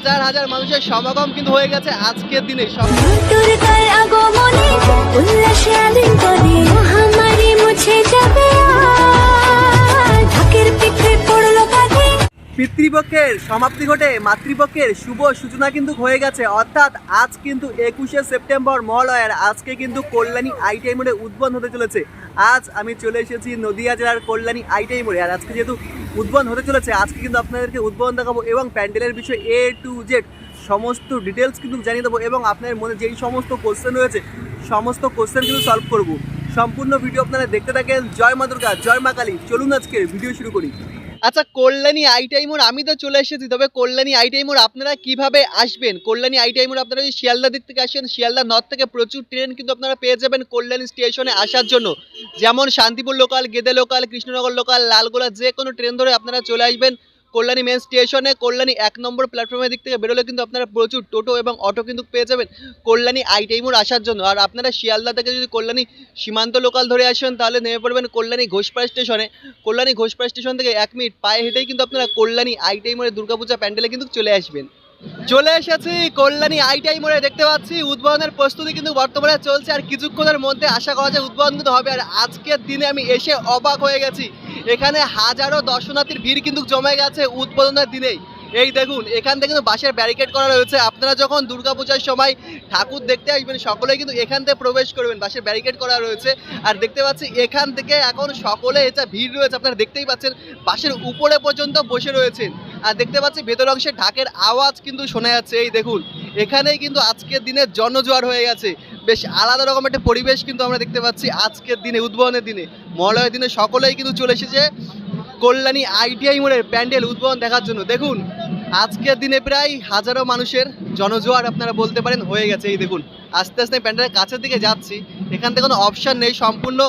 হাজার হাজার মানুষের সমাগম কিন্তু হয়ে গেছে আজকের দিনে। উল্লাসে পিতৃপক্ষের সমাপ্তি ঘটে, মাতৃপক্ষের শুভ সূচনা কিন্তু হয়ে গেছে। অর্থাৎ আজ কিন্তু একুশে সেপ্টেম্বর মহালয়ার, আজকে কিন্তু কল্যাণী আইটিআই মোড়ে উদ্বোধন হতে চলেছে। আজ আমি চলে এসেছি নদিয়া জেলার কল্যাণী আইটিআই মোড়ে। আর আজকে যেহেতু উদ্বোধন হতে চলেছে, আজকে কিন্তু আপনাদেরকে উদ্বোধন দেখাবো এবং প্যান্ডেলের বিষয়ে এ টু জেড সমস্ত ডিটেলস কিন্তু জানিয়ে দেবো এবং আপনার মনে যেই সমস্ত কোশ্চেন রয়েছে, সমস্ত কোশ্চেন কিন্তু সলভ করব। সম্পূর্ণ ভিডিও আপনারা দেখতে থাকেন। জয় মা দুর্গা, জয় মা কালী। চলুন আজকে ভিডিও শুরু করি। আচ্ছা কল্যাণী আইটিআই মোড় আমি তো চলে এসেছি, তবে কল্যাণী আই মোড় আপনারা কীভাবে আসবেন? কল্যাণী আইটিআই মোড় আপনারা যদি শিয়ালদা দিক থেকে আসেন, শিয়ালদা নর্থ থেকে প্রচুর ট্রেন কিন্তু আপনারা পেয়ে যাবেন কল্যাণী স্টেশনে আসার জন্য। যেমন Shantipur local Gede local Krishnanagar local Lalgola, যে কোনো ট্রেন ধরে আপনারা চলে আসবেন। কল্যাণী মেন স্টেশনে কল্যাণী এক নম্বর প্ল্যাটফর্মের দিক থেকে বেরোলে কিন্তু আপনারা প্রচুর টোটো এবং অটো কিন্তু পেয়ে যাবেন কল্যাণী আইটিআই মোড় আসার জন্য। আর আপনারা শিয়ালদা থেকে যদি কল্যাণী সীমান্ত লোকাল ধরে আসেন, তাহলে নেমে পড়বেন কল্যাণী ঘোষপাড়া স্টেশনে কল্যাণী ঘোষপাড়া স্টেশন থেকে এক মিনিট পায়ে হেঁটেই কিন্তু আপনারা কল্যাণী আই মোড়ে দুর্গাপূজা প্যান্ডেলে কিন্তু চলে আসবেন। চলে এসেছি কল্যাণী আইটিআই মোড়ে, দেখতে পাচ্ছি উদ্বোধনের প্রস্তুতি কিন্তু বর্তমানে চলছে আর কিছুক্ষণের মধ্যে আশা করা যায় উদ্বোধন কিন্তু হবে। আর আজকের দিনে আমি এসে অবাক হয়ে গেছি। এখানে হাজারো দর্শনার্থীর ভিড় কিন্তু জমে গেছে উদ্বোধনের দিনেই। এই দেখুন, এখান থেকে কিন্তু বাসের ব্যারিকেড করা রয়েছে। আপনারা যখন দুর্গাপূজার সময় ঠাকুর দেখতে আসবেন, সকলেই কিন্তু এখান থেকে প্রবেশ করবেন বাসের ব্যারিকেড করা রয়েছে। আর দেখতে পাচ্ছি এখান থেকে এখন সকলে এটা ভিড় রয়েছে। আপনারা দেখতেই পাচ্ছেন বাসের উপরে পর্যন্ত বসে রয়েছেন। আর দেখতে পাচ্ছি ভেতর অংশে ঢাকের আওয়াজ কিন্তু শোনা যাচ্ছে। এই দেখুন, এখানেই কিন্তু আজকের দিনে জনজোয়ার হয়ে গেছে। বেশ আলাদা রকম একটা পরিবেশ কিন্তু আমরা দেখতে পাচ্ছি আজকের দিনে, উদ্বোধনের দিনে। মহালয়ের দিনে সকলেই কিন্তু চলে এসেছে কল্যাণী আইটিআই মোড়ের প্যান্ডেল উদ্বোধন দেখার জন্য। দেখুন, আজকের দিনে প্রায় হাজারো মানুষের জনজোয়ার আপনারা বলতে পারেন হয়ে গেছে। এই দেখুন, আস্তে আস্তে প্যান্ডেলের কাছের দিকে যাচ্ছি। এখান থেকে কোনো অপশান নেই। সম্পূর্ণ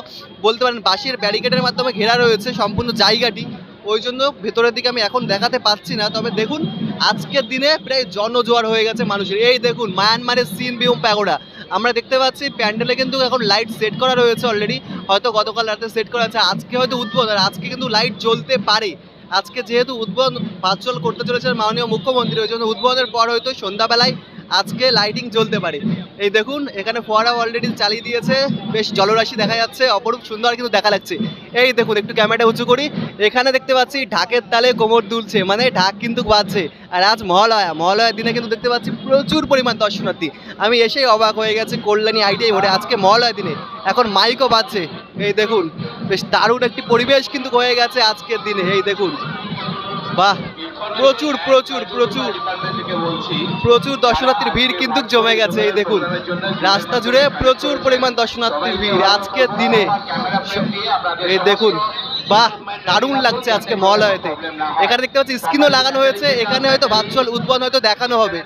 বলতে পারেন বাঁশের ব্যারিকেডের মাধ্যমে ঘেরা রয়েছে। সম্পূর্ণ জায়গাটি ওই জন্য ভেতরের দিকে আমি এখন দেখাতে পাচ্ছি না, তবে দেখুন, আজকের দিনে প্রায় জনজোয়ার হয়ে গেছে মানুষের। এই দেখুন, মায়ানমারের সিন বিউম প্যাগোডা। আমরা দেখতে পাচ্ছি, প্যান্ডেলে কিন্তু এখন লাইট সেট করা রয়েছে অলরেডি হয়তো গতকাল রাতে সেট করা আছে, আজকে হয়তো উদ্বোধন আজকে কিন্তু লাইট জ্বলতে পারে। আজকে যেহেতু উদ্বোধন ভার্চুয়াল করতে চলেছেন মাননীয় মুখ্যমন্ত্রী, ওই জন্য উদ্বোধনের পর হয়তো সন্ধ্যাবেলায় আজকে লাইটিং জ্বলতে পারে। এই দেখুন, এখানে ফোয়ারা অলরেডি চালিয়ে দিয়েছে। বেশ জলরাশি দেখা যাচ্ছে, অপরূপ সুন্দর কিন্তু দেখা লাগছে। এই দেখুন, একটু ক্যামেরাটা উঁচু করি। এখানে দেখতে পাচ্ছি, ঢাকের তালে কোমর দুলছে মানে ঢাক কিন্তু বাজছে। আর আজ মহালয়া, মহালয়ার দিনে কিন্তু দেখতে পাচ্ছি প্রচুর পরিমাণ দর্শনার্থী। আমি এসেই অবাক হয়ে গেছি, কল্যাণী আইটিআই মোড়ে আজকে মহালয়ার দিনে। এখন মাইকও বাজছে। এই দেখুন, বেশ দারুণ একটি পরিবেশ কিন্তু হয়ে গেছে আজকের দিনে। এই দেখুন, বাহ! প্রচুর প্রচুর প্রচুর। প্রচুর দর্শনার্থীর ভিড় কিন্তু জমে গেছে, এই দেখুন। রাস্তা জুড়ে প্রচুর পরিমাণ দর্শনার্থীর ভিড় আজকের দিনে। এই দেখুন, বাহ, দারুণ লাগছে আজকে মহালয়াতে। এখানে দেখতে পাচ্ছি, স্ক্রিনও লাগানো হয়েছে, এখানে হয়তো ভার্চুয়াল উদ্বোধন হয়তো দেখানো হবে।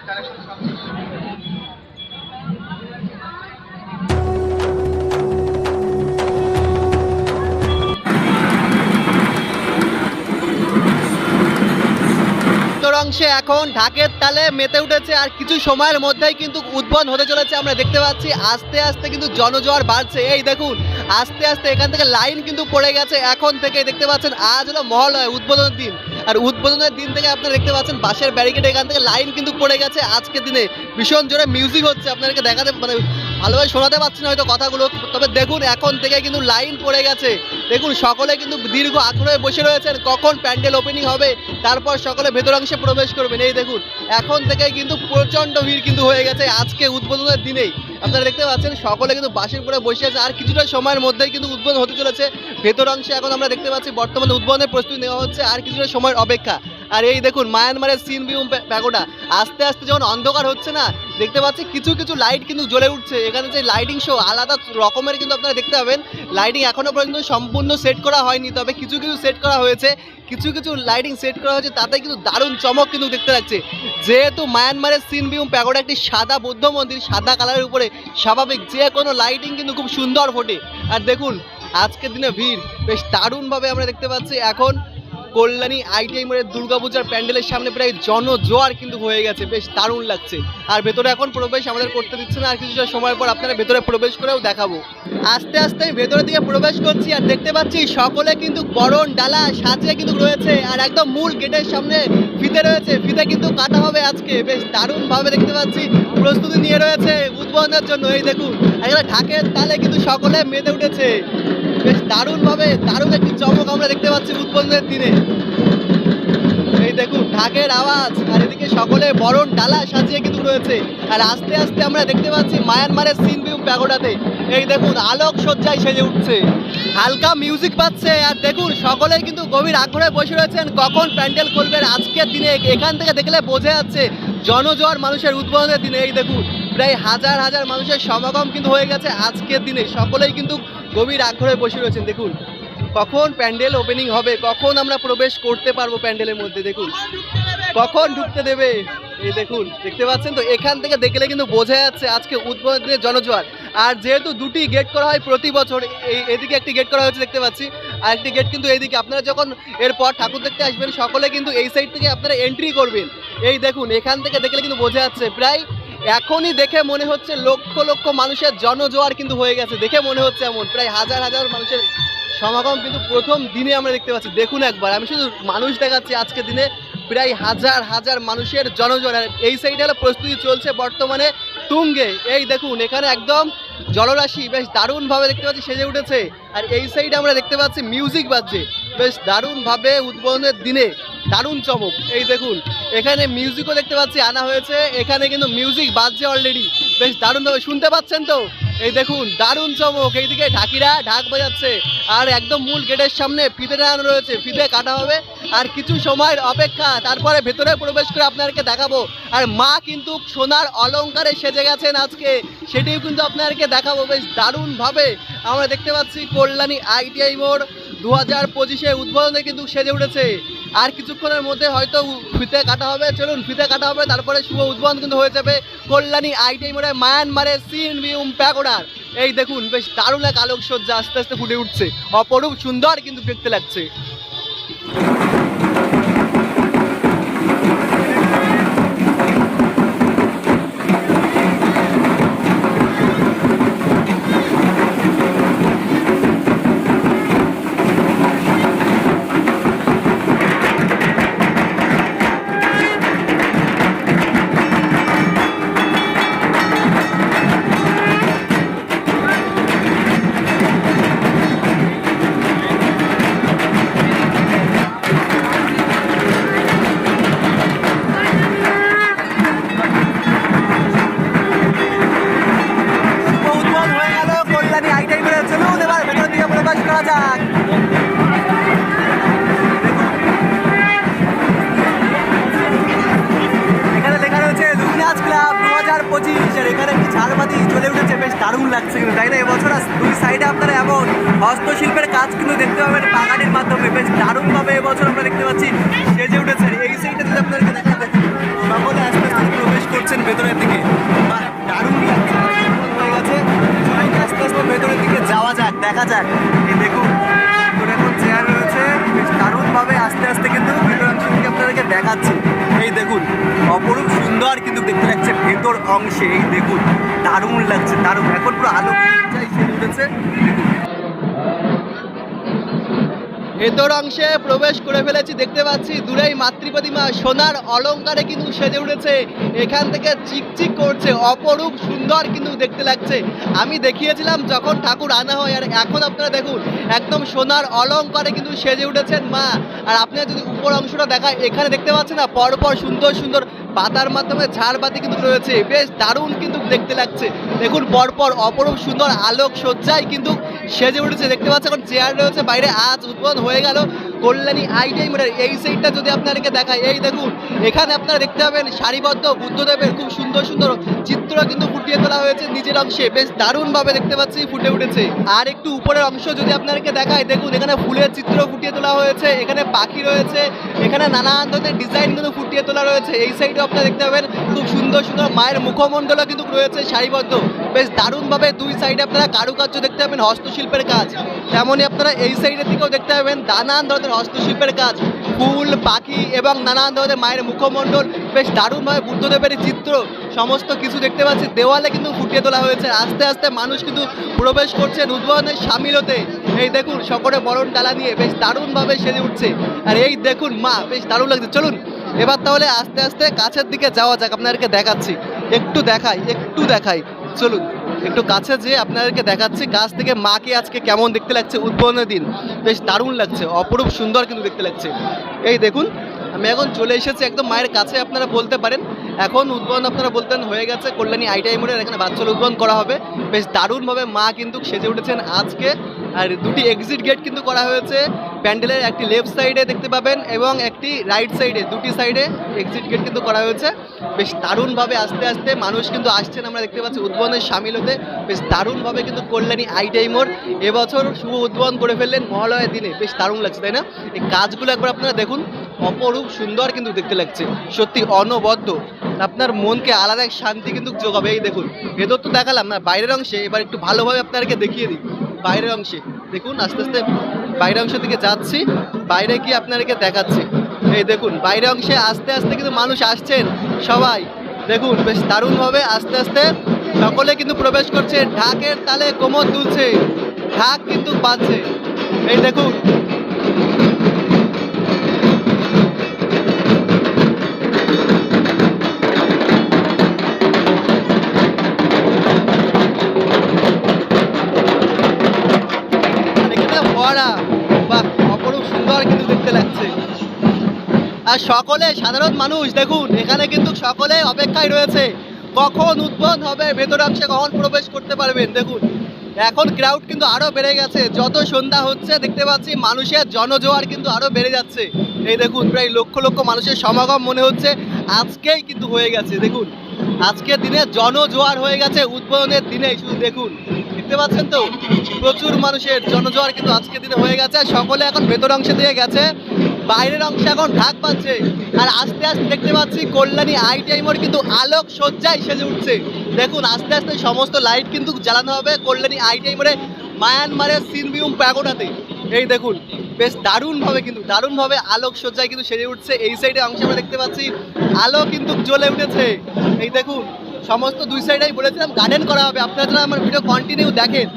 অংশে এখন ঢাকের তালে মেতে উঠেছে আর কিছু সময়ের মধ্যেই কিন্তু উদ্বোধন হতে চলেছে আমরা দেখতে পাচ্ছি। আস্তে আস্তে কিন্তু জনজোয়ার বাড়ছে। এই দেখুন, আস্তে আস্তে এখান থেকে লাইন কিন্তু পড়ে গেছে। এখন থেকে দেখতে পাচ্ছেন, আজ হলো মহালয়, উদ্বোধনের দিন। আর উদ্বোধনের দিন থেকে আপনারা দেখতে পাচ্ছেন বাসের ব্যারিকেড এখান থেকে লাইন কিন্তু পড়ে গেছে আজকের দিনে। ভীষণ জোরে মিউজিক হচ্ছে আপনাদেরকে দেখাতে মানে ভালোভাবে শোনাতে পারছি না হয়তো কথাগুলো, তবে দেখুন এখন থেকে কিন্তু লাইন পড়ে গেছে। দেখুন, সকলে কিন্তু দীর্ঘ আগ্রহে বসে রয়েছেন, কখন প্যান্ডেল ওপেনিং হবে, তারপর সকলে ভেতর অংশে প্রবেশ করবেন। এই দেখুন, এখন থেকে কিন্তু প্রচণ্ড ভিড় কিন্তু হয়ে গেছে আজকে উদ্বোধনের দিনেই। আপনারা দেখতে পাচ্ছেন, সকলে কিন্তু বাসের উপরে বসে আছে, আর কিছুটা সময়ের মধ্যেই কিন্তু উদ্বোধন হতে চলেছে। ভেতর অংশে এখন আমরা দেখতে পাচ্ছি, বর্তমানে উদ্বোধনের প্রস্তুতি নেওয়া হচ্ছে, আর কিছুটা সময়ের অপেক্ষা। আর এই দেখুন, মায়ানমারের সিন বিউম প্যাগোডা আস্তে আস্তে যখন অন্ধকার হচ্ছে না দেখতে পাচ্ছি কিছু কিছু লাইট কিন্তু জ্বলে উঠছে। এখানে যে লাইটিং শো আলাদা রকমের কিন্তু আপনারা দেখতে পাবেন। লাইটিং এখনও পর্যন্ত সম্পূর্ণ সেট করা হয়নি, তবে কিছু কিছু সেট করা হয়েছে। কিছু কিছু লাইটিং সেট করা হয়েছে, তাতে কিন্তু দারুণ চমক কিন্তু দেখতে লাগছে। যেহেতু মায়ানমারের সিন বিউম প্যাগোডা একটি সাদা বৌদ্ধ মন্দির, সাদা কালারের উপরে স্বাভাবিক যে কোনো লাইটিং কিন্তু খুব সুন্দর ফোটে। আর দেখুন, আজকের দিনে ভিড়, বেশ দারুণভাবে আমরা দেখতে পাচ্ছি। এখন কল্যাণী আইটিআই মোড়ের দুর্গাপূজার প্যান্ডেলের সামনে প্রায় জনজোয়ার কিন্তু হয়ে গেছে। বেশ দারুণ লাগছে। আর ভেতরে এখন প্রবেশ আমাদের করতে দিচ্ছে না। আর কিছুটা সময় পর আপনারা ভেতরে প্রবেশ করেও দেখাবো। আস্তে আস্তে আমি ভেতরের দিকে প্রবেশ করছি আর দেখতে পাচ্ছি সকলে কিন্তু বরণ ডালা সাজিয়ে কিন্তু রয়েছে। আর একদম মূল গেটের সামনে ফিতে রয়েছে। ফিতে কিন্তু কাটা হবে আজকে। বেশ দারুণভাবে দেখতে পাচ্ছি। প্রস্তুতি নিয়ে রয়েছে উদ্বোধনের জন্য। এই দেখুন এখানে ঢাকের তালে কিন্তু সকলে মেতে উঠেছে। বেশ দারুণভাবে, দারুণ একটি চমক আমরা দেখতে পাচ্ছি উদ্বোধনের দিনে। এই দেখুন, ঢাকের আওয়াজ, আর এদিকে সকলে বরণ ডালা সাজিয়ে কিন্তু রয়েছে। আর আস্তে আস্তে আমরা দেখতে পাচ্ছি মায়ানমারের সিন ভিউ প্যাগোডাতে। এই দেখুন আলোক সজ্জায় সেজে উঠছে। হালকা মিউজিক পাচ্ছে, আর দেখুন, সকলেই কিন্তু গভীর আগ্রহে বসে রয়েছেন কখন প্যান্ডেল খুলবে আর আজকের দিনে। এখান থেকে দেখলে বোঝা যাচ্ছে, জনজোয়ার মানুষের উদ্বোধনের দিনে। এই দেখুন, প্রায় হাজার হাজার মানুষের সমাগম কিন্তু হয়ে গেছে আজকের দিনে। সকলেই কিন্তু গভীর আগ্রহে বসে রয়েছেন, দেখুন। কখন প্যান্ডেল ওপেনিং হবে, কখন আমরা প্রবেশ করতে পারব প্যান্ডেলের মধ্যে, দেখুন। কখন ঢুকতে দেবে, এই দেখুন, দেখতে পাচ্ছেন তো? এখান থেকে দেখলে কিন্তু বোঝা যাচ্ছে আজকে উদ্বোধনের জনজোয়ার। আর যেহেতু দুটি গেট করা হয় প্রতি বছর, এই এদিকে একটি গেট করা হয়েছে দেখতে পাচ্ছি, আর একটি গেট কিন্তু এইদিকে আপনারা যখন এরপর ঠাকুর দেখতে আসবেন, সকলে কিন্তু এই সাইড থেকে আপনারা এন্ট্রি করবেন। এই দেখুন, এখান থেকে দেখলে কিন্তু বোঝা যাচ্ছে, প্রায় এখনই দেখে মনে হচ্ছে লক্ষ লক্ষ মানুষের জনজোয়ার কিন্তু হয়ে গেছে। দেখে মনে হচ্ছে এমন। প্রায় হাজার হাজার মানুষের সমাগম কিন্তু প্রথম দিনে আমরা দেখতে পাচ্ছি। দেখুন একবার, আমি শুধু মানুষ দেখাচ্ছি আজকে দিনে। প্রায় হাজার হাজার মানুষের জনজোয়ার। এই সাইডে হলো প্রস্তুতি চলছে বর্তমানে তুঙ্গে। এই দেখুন, এখানে একদম জলরাশি। বেশ দারুণভাবে দেখতে পাচ্ছি সেজে উঠেছে। আর এই সাইডে আমরা দেখতে পাচ্ছি মিউজিক বাজছে। বেশ দারুণভাবে উদ্বোধনের দিনে দারুণ চমক। এই দেখুন, এখানে মিউজিকও দেখতে পাচ্ছি, আনা হয়েছে। এখানে কিন্তু মিউজিক বাজছে অলরেডি বেশ দারুণভাবে শুনতে পাচ্ছেন তো? এই দেখুন, দারুণ চমক। এইদিকে ঢাকিরা ঢাক বাজাচ্ছে। আর একদম মূল গেটের সামনে ফিতে টানানো রয়েছে। ফিতে কাটা হবে। আর কিছু সময়ের অপেক্ষা, তারপরে ভেতরে প্রবেশ করে আপনাদেরকে দেখাবো। আর মা কিন্তু সোনার অলংকারে সেজে গেছেন আজকে। সেটিও কিন্তু আপনাদেরকে দেখাবো। বেশ দারুণভাবে আমরা দেখতে পাচ্ছি কল্যাণী আইটিআই মোড়। দু হাজার পঁচিশে উদ্বোধনে কিন্তু সেজে উঠেছে। আর কিছুক্ষণের মধ্যে হয়তো ফিতে কাটা হবে, চলুন ফিতে কাটা হবে, তারপরে শুভ উদ্বোধন কিন্তু হয়ে যাবে কল্যাণী আইটিআই মোড়ে মায়ানমারের সিন বিউম প্যাকোডার এই দেখুন, বেশ দারুণ এক আলোকসজ্জা আস্তে আস্তে ফুটে উঠছে। অপরূপ সুন্দর কিন্তু দেখতে লাগছে। এখানে লেখা রয়েছে লুমিনাস ক্লাব দু হাজার পঁচিশ, আর এখানে একটি ঝাড়বাতি জ্বলে উঠেছে। বেশ দারুণ লাগছে কিন্তু, তাই না? এবছর দুই সাইডে আপনারা এমন হস্তশিল্পের কাজ কিন্তু দেখতে পাবেন বাগানের মাধ্যমে। বেশ দারুণভাবে এবছর আমরা দেখতে পাচ্ছি, সেজে উঠেছে। এই সাইডে যদি আপনাদেরকে দেখাতে সকলে আস্তে আস্তে প্রবেশ করছেন ভেতরের দিকে। দারুণ লাগছে। গেছে। আস্তে আস্তে ভেতরের দিকে যাওয়া যাক, দেখা যাক। দেখাচ্ছি। এই দেখুন, অপরূপ সুন্দর কিন্তু দেখতে লাগছে ভেতর অংশে, এই দেখুন, দারুণ লাগছে, দারুণ। এখন পুরো আলো চাই, সে উঠেছে। দেখুন ভেতর অংশে প্রবেশ করে ফেলেছি, দেখতে পাচ্ছি দূরেই মাতৃ প্রতিমা সোনার অলংকারে কিন্তু সেজে উঠেছে। এখান থেকে চিকচিক করছে, অপরূপ সুন্দর কিন্তু দেখতে লাগছে। আমি দেখিয়েছিলাম যখন ঠাকুর আনা হয়, আর এখন আপনারা দেখুন, একদম সোনার অলংকারে কিন্তু সেজে উঠেছেন মা। আর আপনারা যদি উপর অংশটা দেখায়, এখানে দেখতে পাচ্ছেন না, পরপর সুন্দর সুন্দর পাতার মাধ্যমে ঝাড়বাতি কিন্তু রয়েছে। বেশ দারুণ কিন্তু দেখতে লাগছে। দেখুন, পরপর অপরূপ সুন্দর আলোক সজ্জায় কিন্তু সেজে উঠেছে, দেখতে পাচ্ছেন এখন চেয়ার রয়েছে, বাইরে আজ উদ্বোধন হয়ে গেল কল্যাণী আইটিআই মোড়ের এই সাইডটা যদি আপনাদেরকে দেখায় এই দেখুন, এখানে আপনারা দেখতে পাবেন সারিবদ্ধ বুদ্ধদেবের খুব সুন্দর সুন্দর চিত্র কিন্তু ফুটিয়ে তোলা হয়েছে নিজের অংশে। বেশ দারুণভাবে দেখতে পাচ্ছি, ফুটে উঠেছে। আর একটু উপরের অংশ যদি আপনাদেরকে দেখায় দেখুন, এখানে ফুলের চিত্র ফুটিয়ে তোলা হয়েছে, এখানে পাখি রয়েছে, এখানে নানান ধরনের ডিজাইন কিন্তু ফুটিয়ে তোলা রয়েছে। এই সাইডে আপনারা দেখতে পাবেন, খুব সুন্দর সুন্দর মায়ের মুখমণ্ডলও কিন্তু রয়েছে সারিবদ্ধ। বেশ দারুণভাবে দুই সাইডে আপনারা কারুকার্য দেখতে পাবেন হস্তশিল্পের কাজ। তেমনই আপনারা এই সাইডের দিকেও দেখতে পাবেন নানান ধরনের হস্তশিল্পের কাজ। ফুল, পাখি এবং নানান ধরনের মায়ের মুখমণ্ডল, বেশ দারুণভাবে বুদ্ধদেবের চিত্র। সমস্ত কিছু দেখতে পাচ্ছি। দেওয়ালে কিন্তু ফুটিয়ে তোলা হয়েছে। আস্তে আস্তে মানুষ কিন্তু প্রবেশ করছেন উদ্বোধনের সামিল হতে এই দেখুন, সকলে বরণ ডালা নিয়ে বেশ দারুণভাবে সেজে উঠছে। আর এই দেখুন মা, বেশ দারুণ লাগছে। চলুন, এবার তাহলে আস্তে আস্তে কাছের দিকে যাওয়া যাক। আপনাদেরকে দেখাচ্ছি। একটু দেখাই একটু দেখাই। চলুন, একটু কাছে যে আপনাদেরকে দেখাচ্ছি গাছ থেকে মাকে আজকে কেমন দেখতে লাগছে, উদ্বোধনের দিন। বেশ দারুণ লাগছে, অপরূপ সুন্দর কিন্তু দেখতে লাগছে। এই দেখুন আমি এখন চলে এসেছি একদম মায়ের কাছে, আপনারা বলতে পারেন। এখন উদ্বোধন আপনারা বলতেন হয়ে গেছে কল্যাণী আইটিআই মোড়ের এখানে বাচ্চার উদ্বোধন করা হবে। বেশ দারুণভাবে মা কিন্তু সেজে উঠেছেন আজকে। আর দুটি এক্সিট গেট কিন্তু করা হয়েছে। প্যান্ডেলের একটি লেফট সাইডে দেখতে পাবেন এবং একটি রাইট সাইডে দুটি সাইডে এক্সিট গেট কিন্তু করা হয়েছে। বেশ দারুণভাবে আস্তে আস্তে মানুষ কিন্তু আসছেন, আমরা দেখতে পাচ্ছি উদ্বোধনের সামিল হতে। বেশ দারুণভাবে কিন্তু কল্যাণী আইটিআই মোড় এবছর শুভ উদ্বোধন করে ফেললেন মহালয়ের দিনে। বেশ দারুণ লাগছে, তাই না? এই কাজগুলো একবার আপনারা দেখুন। অপরূপ, সুন্দর কিন্তু দেখতে লাগছে। সত্যি অনবদ্য। আপনার মনকে আলাদা এক শান্তি কিন্তু যোগাবে। এই দেখুন, ভেতর তো দেখালাম না, বাইরের অংশে। এবার একটু ভালোভাবে আপনাদেরকে দেখিয়ে দিই। বাইরের অংশে। দেখুন, আস্তে আস্তে বাইরের অংশের দিকে যাচ্ছি। বাইরে গিয়ে আপনাদেরকে দেখাচ্ছি। এই দেখুন, বাইরের অংশে আস্তে আস্তে কিন্তু মানুষ আসছেন সবাই। দেখুন, বেশ দারুণভাবে আস্তে আস্তে সকলে কিন্তু প্রবেশ করছে। ঢাকের তালে কোমর দুলছে। ঢাক কিন্তু বাজছে। এই দেখুন ফোয়ারা বাহ, অপরূপ সুন্দর কিন্তু দেখতে লাগছে। আর সকলে সাধারণ মানুষ, দেখুন, এখানে কিন্তু সকলে অপেক্ষায় রয়েছে। কখন উদ্বোধন হবে, ভেতর অংশে কখন প্রবেশ করতে পারবেন, দেখুন। এখন ক্রাউড কিন্তু আরও বেড়ে গেছে। যত সন্ধ্যা হচ্ছে, দেখতে পাচ্ছি মানুষের জনজোয়ার কিন্তু আরও বেড়ে যাচ্ছে। এই দেখুন, প্রায় লক্ষ লক্ষ মানুষের সমাগম মনে হচ্ছে। আজকেই কিন্তু হয়ে গেছে, দেখুন। আজকের দিনে জনজোয়ার হয়ে গেছে, উদ্বোধনের দিনে, শুধু দেখুন। দেখতে পাচ্ছেন তো? প্রচুর মানুষের জনজোয়ার কিন্তু আজকের দিনে হয়ে গেছে। সকলে এখন ভেতর অংশে দিয়ে গেছে। বাইরের অংশে এখন ঢাক পাচ্ছে। আর আস্তে আস্তে দেখতে পাচ্ছি কল্যাণী আইটিআই মোড় কিন্তু আলোক সজ্জায় সেজে উঠছে। দেখুন, আস্তে আস্তে সমস্ত লাইট কিন্তু জ্বালানো হবে কল্যাণী আইটিআই মোড়ে মায়ানমারের সিনবিউম প্যাগোডাতে এই দেখুন, বেশ দারুণভাবে কিন্তু, দারুণভাবে আলোক সজ্জায় কিন্তু সেজে উঠছে। এই সাইডে অংশে আমরা দেখতে পাচ্ছি। আলো কিন্তু জ্বলে উঠেছে। এই দেখুন সমস্ত দুই সাইডেই বলেছিলাম গার্ডেন করা হবে। আপনারা যারা আমার ভিডিও কন্টিনিউ দেখেন,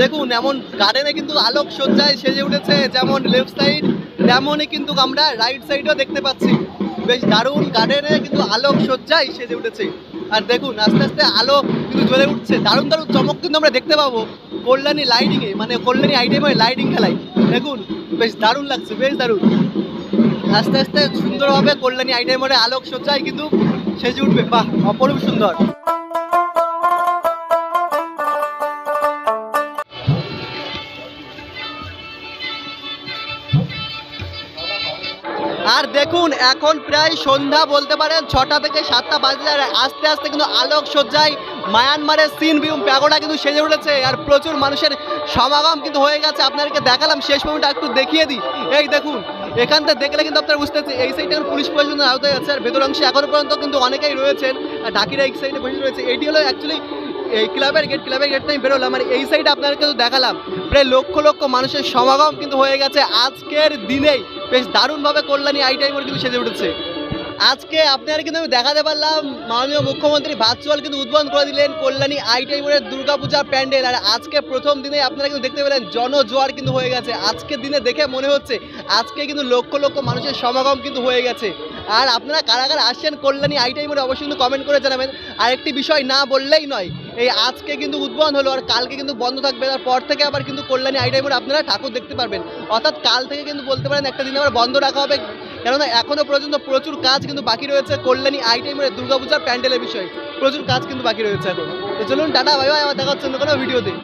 দেখুন, এমন গার্ডেনে কিন্তু আলোক সজ্জায় সেজে উঠেছে, যেমন লেফট সাইড তেমনই কিন্তু আমরা রাইট সাইডেও দেখতে পাচ্ছি। বেশ দারুণ গার্ডেনে কিন্তু আলোক সজ্জায় সেজে উঠেছে। আর দেখুন, আস্তে আস্তে আলো কিন্তু জ্বলে উঠছে। দারুণ দারুণ চমক কিন্তু আমরা দেখতে পাবো কল্যাণী লাইটিংয়ে মানে কল্যাণী আইটেমে লাইটিং খেলায়। দেখুন, বেশ দারুণ লাগছে, বেশ দারুণ। আস্তে আস্তে সুন্দরভাবে কল্যাণী আইটেমে আলোক সজ্জায় কিন্তু সেজে উঠবে, বাহ, অপরূপ সুন্দর। আর দেখুন, এখন প্রায় সন্ধ্যা বলতে পারেন ছটা থেকে সাতটা বাজে আস্তে আস্তে কিন্তু আলোক সজ্জায় মায়ানমারের সিন বিউম প্যাগোডা কিন্তু সেজে উঠেছে, আর প্রচুর মানুষের সমাগম কিন্তু হয়ে গেছে। আপনাদেরকে দেখালাম, শেষ মোমেন্টটা একটু দেখিয়ে দিই। এই দেখুন এখান থেকে দেখলে কিন্তু আপনারা বুঝতে পারছেন, এই সাইডে পুলিশ প্রশাসনের আওতায় আছে আর ভেতর অংশে এখনও পর্যন্ত কিন্তু অনেকেই রয়েছেন। আর ঢাকিরা এই সাইডে বসে রয়েছে। এটি হলো অ্যাকচুয়ালি এই ক্লাবের গেট ক্লাবের গেট থেকে বেরোলাম। আর এই সাইডে আপনারা কিন্তু দেখালাম, প্রায় লক্ষ লক্ষ মানুষের সমাগম কিন্তু হয়ে গেছে। আজকের দিনেই বেশ দারুণভাবে কল্যাণী আইটাই বলে কিন্তু সেজে উঠেছে। আজকে আপনারা কিন্তু আমি দেখাতে পারলাম মাননীয় মুখ্যমন্ত্রী ভার্চুয়াল কিন্তু উদ্বোধন করে দিলেন কল্যাণী আইটাই মোড়ের দুর্গাপূজার প্যান্ডেল। আর আজকে প্রথম দিনে আপনারা কিন্তু দেখতে পেলেন জনজোয়ার কিন্তু হয়ে গেছে। আজকের দিনে দেখে মনে হচ্ছে আজকে কিন্তু লক্ষ লক্ষ মানুষের সমাগম কিন্তু হয়ে গেছে। আর আপনারা কারা কারা আসছেন কল্যাণী আইটাই মোড়ে অবশ্যই কিন্তু কমেন্ট করে জানাবেন। আর একটি বিষয় না বললেই নয়, এই আজকে কিন্তু উদ্বোধন হলো আর কালকে কিন্তু বন্ধ থাকবে। আর পর থেকে আবার কিন্তু কল্যাণী আইটাই মোড়ে আপনারা ঠাকুর দেখতে পারবেন। অর্থাৎ কাল থেকে কিন্তু বলতে পারেন একটা দিন আবার বন্ধ রাখা হবে। কেননা এখনও পর্যন্ত প্রচুর কাজ কিন্তু বাকি রয়েছে। কল্যাণী আইটাই মোড়ে দুর্গাপূজার প্যান্ডেলের বিষয়ে প্রচুর কাজ কিন্তু বাকি রয়েছে এখন। তো চলুন টাটা ভাই ভাই আমার দেখা হচ্ছে কোনো ভিডিওতে।